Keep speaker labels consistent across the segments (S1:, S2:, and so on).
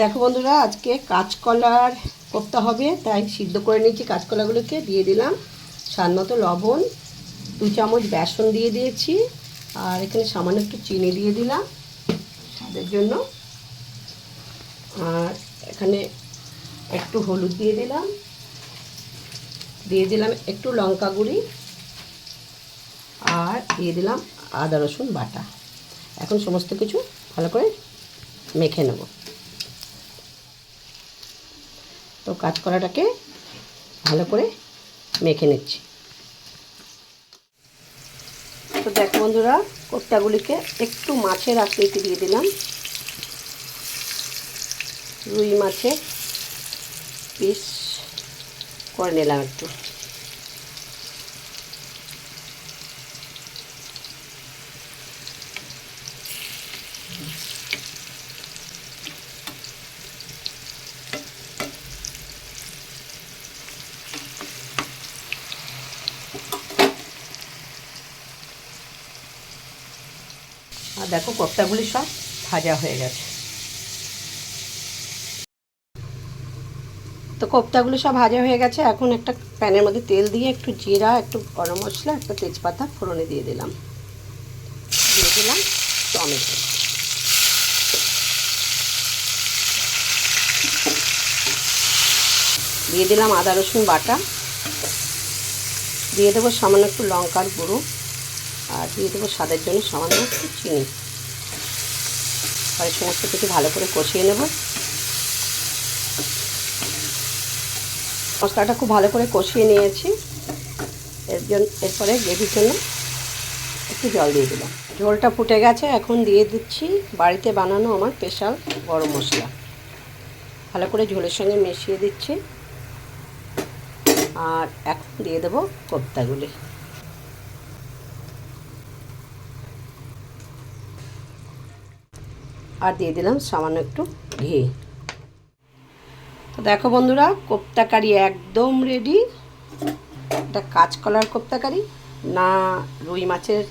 S1: দেখো বন্ধুরা, আজকে কাঁচকলার কোপ্তা হবে, তাই সিদ্ধ করে নিয়েছি কাঁচকলাগুলোকে, দিয়ে দিলাম স্বাদ মতো লবণ, দু চামচ বেসন দিয়ে দিয়েছি, আর এখানে সামান্য একটু চিনি দিয়ে দিলাম স্বাদের জন্য। আর এখানে একটু হলুদ দিয়ে দিলাম দিয়ে দিলাম একটু লঙ্কা গুঁড়ি, আর দিয়ে দিলাম আদা রসুন বাটা। এখন সমস্ত কিছু ভালো করে মেখে নেব। তো কাঁচকলাটাকে ভালো করে মেখে নিচ্ছি। তো দেখ বন্ধুরা, কোপ্তাগুলিকে একটু মাছের আকৃতি দিয়ে দিলাম। রুই মাছের পিস করে নিলাম একটু। আর দেখো কোপ্তাগুলি সব ভাজা হয়ে গেছে। তো কোপ্তাগুলো সব ভাজা হয়ে গেছে। এখন একটা প্যানের মধ্যে তেল দিয়ে একটু জিরা, একটু গরম মশলা, একটা তেজপাতা ফোড়নে দিয়ে দিলাম। দিয়ে দিলাম টমেটো। দিয়ে দিলাম আদা রসুন বাটা। দিয়ে দেবো সামান্য একটু লঙ্কার গুঁড়ো। আর দিয়ে দেবো স্বাদের জন্য সামান্য একটু চিনি। পরে সমস্ত কিছু ভালো করে কষিয়ে নেব। মশলাটা খুব ভালো করে কষিয়ে নিয়েছি। এর জন্য এরপরে গ্রেভির জন্য একটু জল দিয়ে দিলাম ঝোলটা ফুটে গেছে, এখন দিয়ে দিচ্ছি বাড়িতে বানানো আমার স্পেশাল গরম মশলা। ভালো করে ঝোলের সঙ্গে মিশিয়ে দিচ্ছি। আর এখন দিয়ে দেবো কোপ্তাগুলি। আর দিয়ে দিলাম সামান্য একটু ঘি। তো দেখো বন্ধুরা, কোপ্তা কারি একদম রেডি এটা কাঁচকলার কোপ্তা কারি না রুই মাছের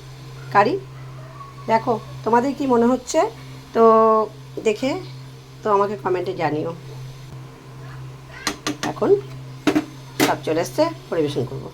S1: কারি। দেখো, তোমাদের কি মনে হচ্ছে? তো দেখে তো আমাকে কমেন্টে জানিও। এখন সব চলে এসছে, পরিবেশন করব।